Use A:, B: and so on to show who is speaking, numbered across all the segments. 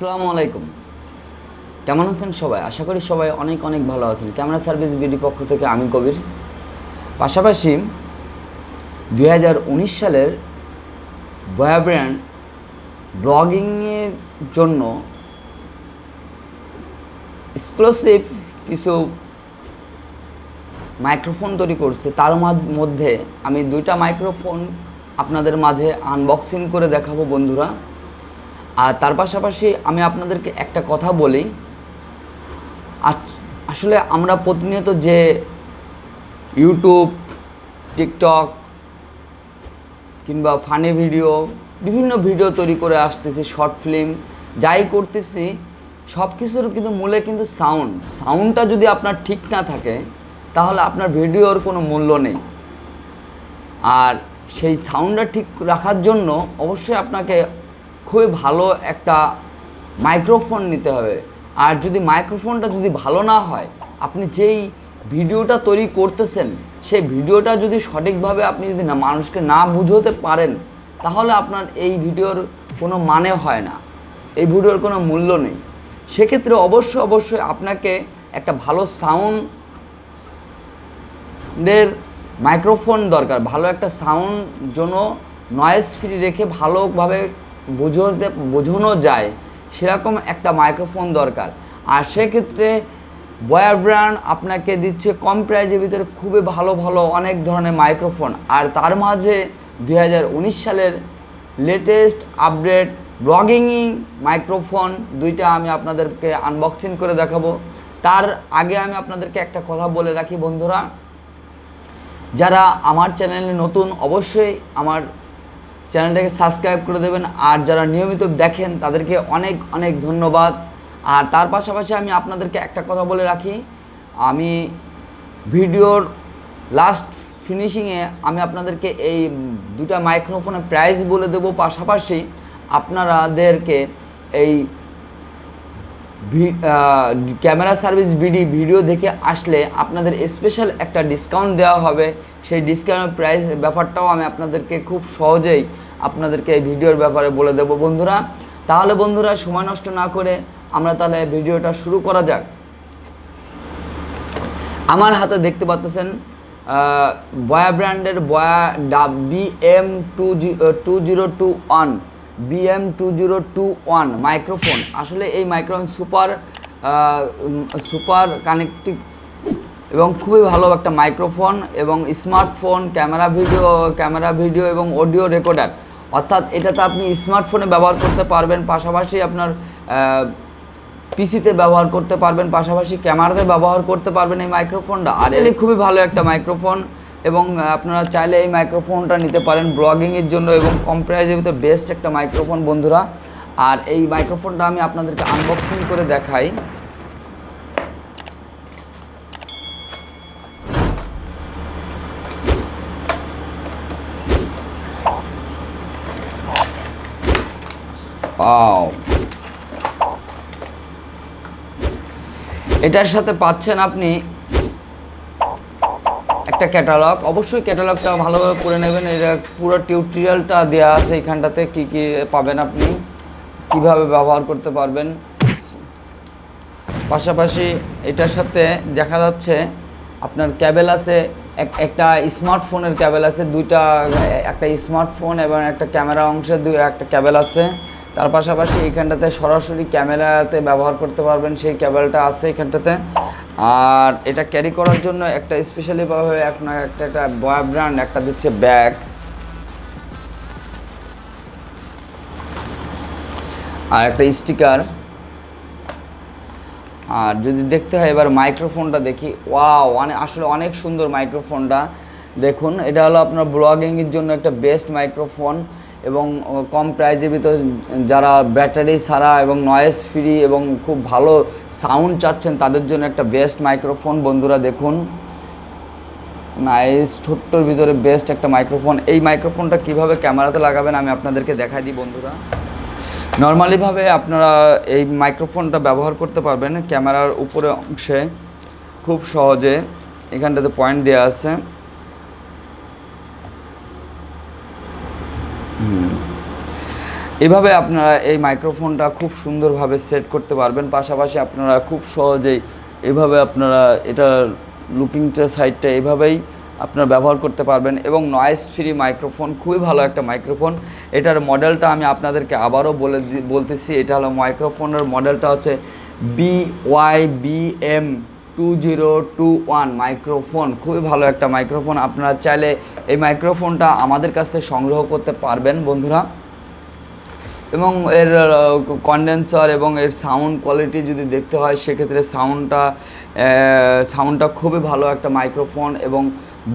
A: আসসালামু আলাইকুম। কেমন আছেন সবাই? আশা করি সবাই অনেক অনেক ভালো আছেন। ক্যামেরা সার্ভিস বিডি পক্ষ থেকে আমি কবির। পাশাপাশি দু হাজার উনিশ সালের বয়া ব্র্যান্ড ব্লগিংয়ের জন্য এক্সক্লুসিভ কিছু মাইক্রোফোন তৈরি করছে। তার মধ্যে আমি দুইটা মাইক্রোফোন আপনাদের মাঝে আনবক্সিং করে দেখাবো বন্ধুরা। আর তার পাশাপাশি আমি আপনাদেরকে একটা কথা বলি। আস- আসলে আমরা প্রতিনিয়ত যে ইউটিউব টিকটক কিংবা ফানি ভিডিও বিভিন্ন ভিডিও তৈরি করে আসতেছি শর্ট ফিল্ম যাই করতেছি সব কিছুর কিন্তু মূলে কিন্তু সাউন্ড সাউন্ডটা যদি আপনার ঠিক না থাকে, তাহলে আপনার ভিডিওর কোনো মূল্য নেই। আর সেই সাউন্ডটা ঠিক রাখার জন্য অবশ্যই আপনাকে খুবই ভালো একটা মাইক্রোফোন নিতে হবে। আর যদি মাইক্রোফোনটা যদি ভালো না হয়, আপনি যেই ভিডিওটা তৈরি করতেছেন, সেই ভিডিওটা যদি সঠিকভাবে আপনি যদি না, মানুষকে না বুঝতে পারেন, তাহলে আপনার এই ভিডিওর কোনো মানে হয় না। এই ভিডিওর কোনো মূল্য নেই। সেক্ষেত্রে অবশ্যই অবশ্যই আপনাকে একটা ভালো সাউন্ডের মাইক্রোফোন দরকার। ভালো একটা সাউন্ড জন্য নয়েজ ফ্রি রেখে ভালোভাবে বোঝাতে, বোঝানো যায়, সেরকম একটা মাইক্রোফোন দরকার। আর সেক্ষেত্রে বয়ার ব্র্যান্ড আপনাকে দিচ্ছে কম প্রাইজের ভিতরে খুবই ভালো ভালো অনেক ধরনের মাইক্রোফোন আর তার মাঝে দু হাজার উনিশ সালের লেটেস্ট আপডেট ব্লগিংই মাইক্রোফোন দুইটা আমি আপনাদেরকে আনবক্সিং করে দেখাবো। তার আগে আমি আপনাদেরকে একটা কথা বলে রাখি বন্ধুরা। যারা আমার চ্যানেলে নতুন, অবশ্যই আমার চ্যানেলটাকে সাবস্ক্রাইব করে দেবেন। আর যারা নিয়মিত দেখেন, তাদেরকে অনেক অনেক ধন্যবাদ। আর তার পাশাপাশি আমি আপনাদেরকে একটা কথা বলে রাখি। আমি ভিডিওর লাস্ট ফিনিশিংয়ে আমি আপনাদেরকে এই দুটা মাইক্রোফোনের প্রাইস বলে দেবো। পাশাপাশি আপনারাদেরকে এই ক্যামেরা সার্ভিস বিডি ভিডিও দেখে আসলে আপনাদের স্পেশাল একটা ডিসকাউন্ট দেওয়া হবে। সেই ডিসকাউন্ট প্রাইস ব্যাপারটাও আমি আপনাদেরকে খুব সহজেই আপনাদেরকে এই ভিডিওর ব্যাপারে বলে দেবো। বন্ধুরা, তাহলে বন্ধুরা, সময় নষ্ট না করে আমরা তাহলে ভিডিওটা শুরু করা যাক। আমার হাতে দেখতে পাচ্ছেন বয়া ব্র্যান্ডের Boya B M two two zero two one BM two zero two one microphone আসলে এই মাইক্রোফোন সুপার সুপার কানেক্টিভ এবং খুবই ভালো একটা মাইক্রোফোন এবং smartphone camera video camera video এবং অডিও রেকর্ডার অর্থাৎ এটাতে আপনি স্মার্টফোনে ব্যবহার করতে পারবেন, পাশাপাশি আপনার পিসিতে ব্যবহার করতে পারবেন, পাশাপাশি ক্যামেরাতে ব্যবহার করতে পারবেন এই মাইক্রোফোনটা আর এলি খুবই ভালো একটা মাইক্রোফোন এবং আপনারা চাইলে এই মাইক্রোফোনটা নিতে পারেন ব্লগিংয়ের জন্য এবং কম বেস্ট একটা মাইক্রোফোন বন্ধুরা আর এই মাইক্রোফোনটা আমি আপনাদেরকে আনবক্সিং করে দেখাই. এটার সাথে পাচ্ছেন আপনি একটা ক্যাটালগ অবশ্যই ক্যাটালগটা ভালোভাবে করে নেবেন। এটা পুরো টিউটোরিয়ালটা দেওয়া আছে এখানটাতে কি কি পাবেন আপনি, কীভাবে ব্যবহার করতে পারবেন। পাশাপাশি এটার সাথে দেখা যাচ্ছে, আপনার ক্যাবেল আছে, এক- একটা স্মার্টফোনের ক্যাবেল আছে, দুইটা, একটা স্মার্টফোন এবং একটা ক্যামেরা অংশে দুই, একটা ক্যাবেল আছে। তার পাশাপাশি এখানটাতে সরাসরি ক্যামেরাতে ব্যবহার করতে পারবেন, সেই ক্যাবেলটা আছে এখানটাতে। আর এটা ক্যারি করার জন্য একটা স্পেশালি ভাবে একটা একটা একটা বয় ব্র্যান্ড একটা দিচ্ছে ব্যাগ আর একটা স্টিকার আর যদি দেখতে হয়, এবার মাইক্রোফোনটা দেখি। ওয়াও মানে আসলে অনেক সুন্দর মাইক্রোফোনটা দেখুন, এটা হলো আপনার ব্লগিংয়ের জন্য একটা বেস্ট মাইক্রোফোন এবং কম প্রাইজের ভিতর যারা ব্যাটারি ছাড়া এবং নয়েজ ফ্রি এবং খুব ভালো সাউন্ড চাচ্ছেন, তাদের জন্য একটা বেস্ট মাইক্রোফোন বন্ধুরা দেখুন নাইস ছোট্টর ভিতরে বেস্ট একটা মাইক্রোফোন এই মাইক্রোফোনটা কীভাবে ক্যামেরাতে লাগাবেন আমি আপনাদেরকে দেখাই দিই বন্ধুরা। নর্মালিভাবে আপনারা এই মাইক্রোফোনটা ব্যবহার করতে পারবেন ক্যামেরার উপরে অংশে। খুব সহজে এখানটাতে পয়েন্ট দেওয়া আছে। এভাবে আপনারা এই মাইক্রোফোনটা খুব সুন্দরভাবে সেট করতে পারবেন। পাশাপাশি আপনারা খুব সহজেই এভাবে আপনারা এটা লুকিংটা, সাইডটা এভাবেই আপনারা ব্যবহার করতে পারবেন এবং নয়েস ফ্রি মাইক্রোফোন খুবই ভালো একটা মাইক্রোফোন এটার মডেলটা আমি আপনাদেরকে আবারও বলে বলতেছি। এটা হলো মাইক্রোফোনের মডেলটা হচ্ছে B Y B M two zero two one microphone খুবই ভালো একটা মাইক্রোফোন আপনারা চাইলে এই মাইক্রোফোনটা আমাদের কাছ থেকে সংগ্রহ করতে পারবেন বন্ধুরা। এবং এর কন্ডেন্সার এবং এর সাউন্ড কোয়ালিটি যদি দেখতে হয়, সেক্ষেত্রে সাউন্ডটা সাউন্ডটা খুবই ভালো একটা মাইক্রোফোন এবং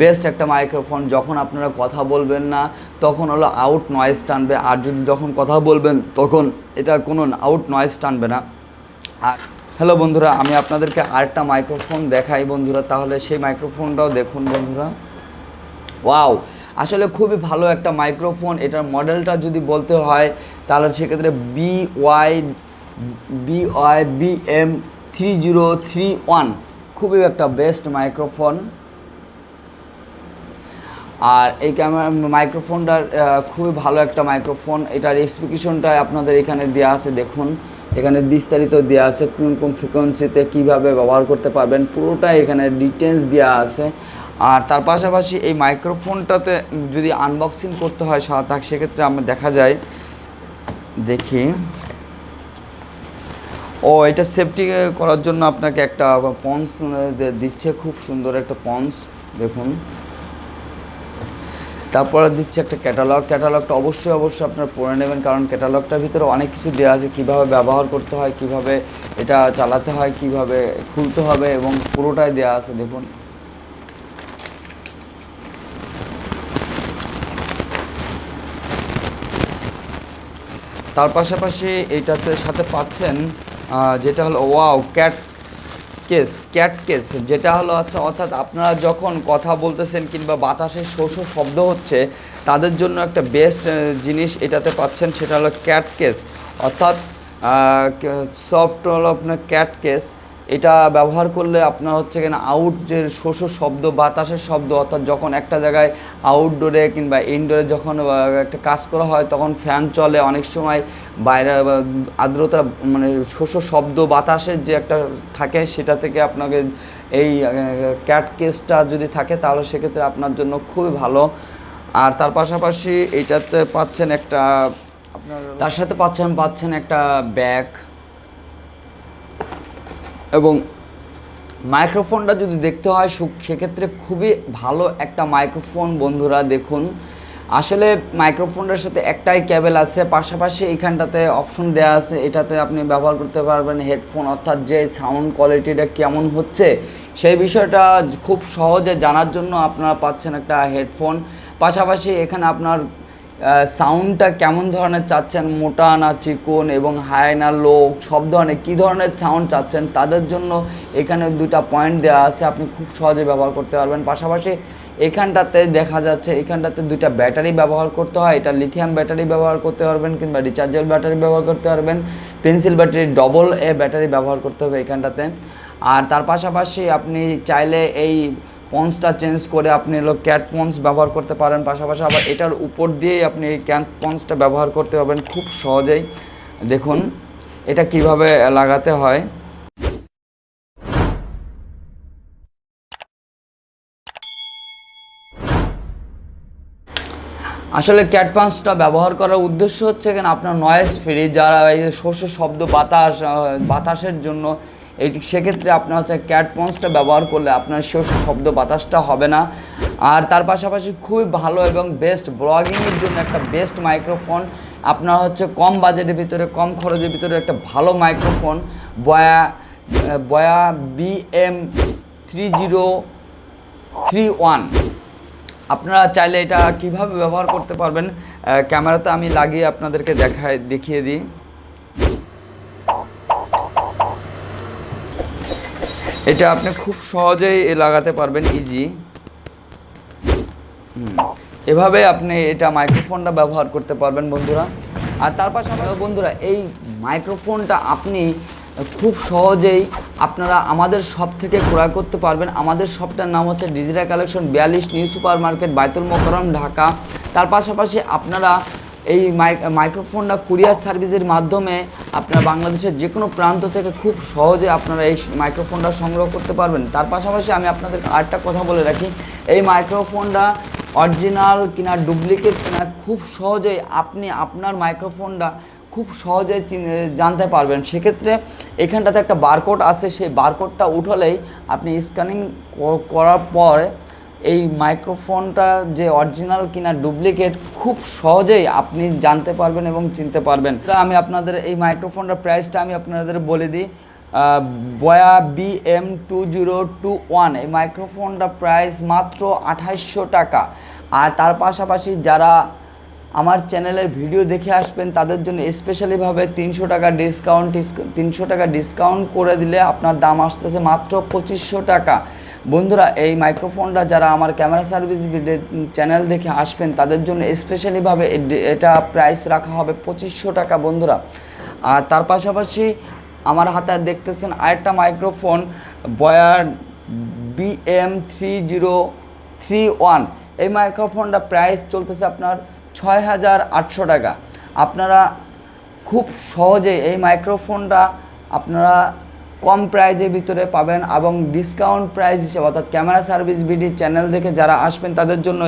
A: বেস্ট একটা মাইক্রোফোন যখন আপনারা কথা বলবেন না, তখন হলো আউট নয়েজ টানবে। আর যদি যখন কথা বলবেন, তখন এটা কোনো আউট নয়েজ টানবে না। আর হ্যালো বন্ধুরা, আমি আপনাদেরকে আরেকটা মাইক্রোফোন দেখাই বন্ধুরা, তাহলে সেই মাইক্রোফোনটাও দেখুন বন্ধুরা। ওয়াও আসলে খুবই ভালো একটা মাইক্রোফোন এটার মডেলটা যদি বলতে হয়, তাহলে সেক্ষেত্রে B Y B Y B M three zero three one খুবই একটা বেস্ট মাইক্রোফোন আর এই ক্যামেরা মাইক্রোফোনটার খুবই ভালো একটা মাইক্রোফোন এটার স্পেসিফিকেশনটা আপনাদের এখানে দেওয়া আছে, দেখুন। এখানে বিস্তারিত দেওয়া আছে কোন কোন ফ্রিকোয়েন্সিতে কীভাবে ব্যবহার করতে পারবেন, পুরোটাই এখানে ডিটেলস দেওয়া আছে। আর তার পাশাপাশি এই মাইক্রোফোনটাতে যদি আনবক্সিং করতে হয় সাত সেক্ষেত্রে আমরা দেখা যায়, দেখি। ও, এটা সেফটি করার জন্য আপনাকে একটা পন্স দিচ্ছে, খুব সুন্দর একটা পন্স, দেখুন। তারপরে দিচ্ছে একটা ক্যাটালগ ক্যাটালগটা অবশ্যই অবশ্যই আপনার পড়ে নেবেন, কারণ ক্যাটালগটার ভিতরে অনেক কিছু দেওয়া আছে, কীভাবে ব্যবহার করতে হয়, কীভাবে এটা চালাতে হয়, কীভাবে খুলতে হবে, এবং পুরোটাই দেওয়া আছে, দেখুন। তার পাশাপাশি এইটাতে সাথে পাচ্ছেন যেটা হলো wow cat case, cat case, যেটা হলো আচ্ছা অর্থাৎ আপনারা যখন কথা বলতেছেন কিংবা বাতাসে শো শব্দ হচ্ছে, তাদের জন্য একটা বেস্ট জিনিস এটাতে পাচ্ছেন, সেটা হলো ক্যাট কেস। অর্থাৎ সফট হলো আপনার ক্যাট কেস এটা ব্যবহার করলে আপনার হচ্ছে কিনা আউট যে শো শো শব্দ বাতাসের শব্দ অর্থাৎ যখন একটা জায়গায় আউটডোরে কিংবা ইনডোরে যখন একটা কাজ করা হয় তখন ফ্যান চলে অনেক সময় বাইরে আর্দ্রতা মানে শোষ শব্দ বাতাসের যে একটা থাকে সেটা থেকে আপনাকে এই ক্যাট কেসটা যদি থাকে তাহলে সেক্ষেত্রে আপনার জন্য খুবই ভালো। আর তার পাশাপাশি এইটাতে পাচ্ছেন একটা আপনার তার সাথে পাচ্ছেন পাচ্ছেন একটা ব্যাগ এবং মাইক্রোফোনটা যদি দেখতে হয় সেক্ষেত্রে খুবই ভালো একটা মাইক্রোফোন। বন্ধুরা, দেখুন। আসলে মাইক্রোফোনটার সাথে একটাই ক্যাবেল আছে। পাশাপাশি এখানটাতে অপশন দেওয়া আছে। এটাতে আপনি ব্যবহার করতে পারবেন হেডফোন, অর্থাৎ যে সাউন্ড কোয়ালিটিটা কেমন হচ্ছে, সেই বিষয়টা খুব সহজে জানার জন্য আপনারা পাচ্ছেন একটা হেডফোন। পাশাপাশি এখানে আপনার সাউন্ডটা কেমন ধরনের চাচ্ছেন? মোটা না চিকন এবং হাই না লো সব ধরনের কী ধরনের সাউন্ড চাচ্ছেন? তাদের জন্য এখানে দুটা পয়েন্ট দেওয়া আছে, আপনি খুব সহজে ব্যবহার করতে পারবেন। পাশাপাশি এখানটাতে দেখা যাচ্ছে, এখানটাতে দুইটা ব্যাটারি ব্যবহার করতে হয়। এটা লিথিয়াম ব্যাটারি ব্যবহার করতে পারবেন কিংবা রিচার্জেবল ব্যাটারি ব্যবহার করতে পারবেন। Pencil battery double A battery ব্যবহার করতে হবে এখানটাতে। আর তার পাশাপাশি আপনি চাইলে এই পন্সটা চেঞ্জ করে আপনি হলো ক্যাট পন্স ব্যবহার করতে পারেন। পাশাপাশি আবার এটার উপর দিয়েই আপনি এই ক্যাট পন্সটা ব্যবহার করতে পারবেন খুব সহজেই। দেখুন, এটা কীভাবে লাগাতে হয়। আসলে ক্যাট পাঞ্চটা ব্যবহার করার উদ্দেশ্য হচ্ছে কেন? আপনার নয়েজ ফ্রি যারা এই শস্য শব্দ বাতাস বাতাসের জন্য এই সেক্ষেত্রে আপনার হচ্ছে ক্যাট পঞ্চটা ব্যবহার করলে আপনার শস্য শব্দ বাতাসটা হবে না। আর তার পাশাপাশি খুবই ভালো এবং বেস্ট ব্লগিংয়ের জন্য একটা বেস্ট মাইক্রোফোন আপনার হচ্ছে কম বাজেটের ভিতরে, কম খরচের ভিতরে একটা ভালো microphone Boya Boya BM three zero three one আপনারা চাইলে এটা কীভাবে ব্যবহার করতে পারবেন ক্যামেরাতে আমি লাগিয়ে আপনাদেরকে দেখায়, দেখিয়ে দিই। এটা আপনি খুব সহজেই লাগাতে পারবেন ইজি এভাবে আপনি এটা মাইক্রোফোনটা ব্যবহার করতে পারবেন, বন্ধুরা। আর তার পাশাপাশি, বন্ধুরা, এই মাইক্রোফোনটা আপনি খুব সহজেই আপনারা আমাদের শপ থেকে ক্রয় করতে পারবেন। আমাদের শপটার নাম হচ্ছে ডিজিটাল কালেকশন বিয়াল্লিশ new super market Baitul Mukarram Dhaka. তার পাশাপাশি আপনারা এই মাইক মাইক্রোফোনটা কুরিয়ার সার্ভিসের মাধ্যমে আপনারা বাংলাদেশের যে কোনো প্রান্ত থেকে খুব সহজে আপনারা এই মাইক্রোফোনটা সংগ্রহ করতে পারবেন। তার পাশাপাশি আমি আপনাদের আরেকটা কথা বলে রাখি, এই মাইক্রোফোনটা অরিজিনাল কিনা ডুপ্লিকেট কিনা খুব সহজেই আপনি আপনার মাইক্রোফোনটা খুব সহজে জানতে পারবেন। সেক্ষেত্রে এখানটাতে একটা বারকোড আছে, সেই বারকোডটা উঠালেই আপনি স্ক্যানিং করার পর এই মাইক্রোফোনটা যে অরিজিনাল কিনা ডুপ্লিকেট খুব সহজেই আপনি জানতে পারবেন এবং চিনতে পারবেন। তা আমি আপনাদের এই মাইক্রোফোনটার প্রাইসটা আমি আপনাদের বলে দিই। Boya B M two zero two one এই মাইক্রোফোনটা প্রাইস মাত্র আঠাইশশো টাকা। আর তার পাশাপাশি যারা আমার চ্যানেলের ভিডিও দেখে আসবেন, তাদের জন্য স্পেশালিভাবে তিনশো টাকা ডিসকাউন্ট তিনশো টাকা ডিসকাউন্ট করে দিলে আপনার দাম আসতেছে মাত্র পঁচিশশো টাকা। বন্ধুরা, এই মাইক্রোফোনটা যারা আমার ক্যামেরা সার্ভিস চ্যানেল দেখে আসবেন, তাদের জন্য স্পেশালিভাবে এটা প্রাইস রাখা হবে পঁচিশশো টাকা বন্ধুরা। আর তার পাশাপাশি আমার হাতে দেখতেছেন আরেকটা microphone বয়ার BM three zero three one এই মাইক্রোফোনটা প্রাইস চলতেছে আপনার ছয় হাজার আটশো টাকা। আপনারা খুব সহজে এই মাইক্রোফোনটা আপনারা কম প্রাইজের ভিতরে পাবেন এবং ডিসকাউন্ট প্রাইস হিসেবে, অর্থাৎ ক্যামেরা সার্ভিস বিডি চ্যানেল দেখে যারা আসবেন, তাদের জন্য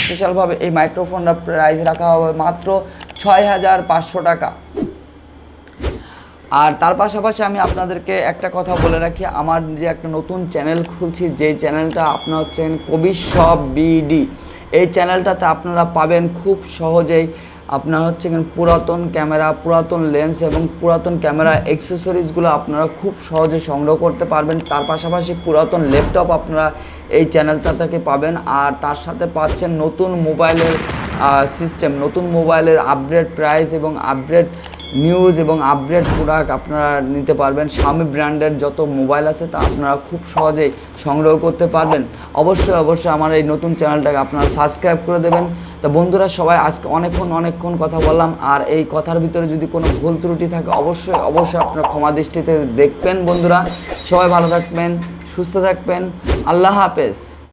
A: স্পেশালভাবে এই মাইক্রোফোনটা প্রাইস রাখা হবে মাত্র ছয় হাজার পাঁচশো টাকা। আর তার পাশাপাশি আমি আপনাদেরকে একটা কথা বলে রাখি, আমার যে একটা নতুন চ্যানেল খুলছি, যেই চ্যানেলটা আপনার হচ্ছেন কবি সব বিডি। এই চ্যানেলটাতে আপনারা পাবেন খুব সহজেই আপনার হচ্ছে পুরাতন ক্যামেরা পুরাতন লেন্স এবং পুরাতন ক্যামেরা অ্যাক্সেসরিজগুলো আপনারা খুব সহজে সংগ্রহ করতে পারবেন। তার পাশাপাশি পুরাতন ল্যাপটপ আপনারা এই চ্যানেলটা থেকে পাবেন। আর তার সাথে পাচ্ছেন নতুন মোবাইলের সিস্টেম নতুন মোবাইলের আপডেট প্রাইস এবং আপডেট নিউজ এবং আপডেট প্রোডাক্ট আপনারা নিতে পারবেন। স্বামী ব্র্যান্ডের যত মোবাইল আছে তা আপনারা খুব সহজেই সংগ্রহ করতে পারবেন। অবশ্যই অবশ্যই আমার এই নতুন চ্যানেলটাকে আপনারা সাবস্ক্রাইব করে দেবেন। তো বন্ধুরা, সবাই আজকে অনেকক্ষণ অনেকক্ষণ কথা বললাম। আর এই কথার ভিতরে যদি কোনো ভুল ত্রুটি থাকে, অবশ্যই অবশ্যই আপনারা ক্ষমা দৃষ্টিতে দেখবেন বন্ধুরা। সবাই ভালো থাকবেন, সুস্থ থাকবেন। আল্লাহ হাফেজ।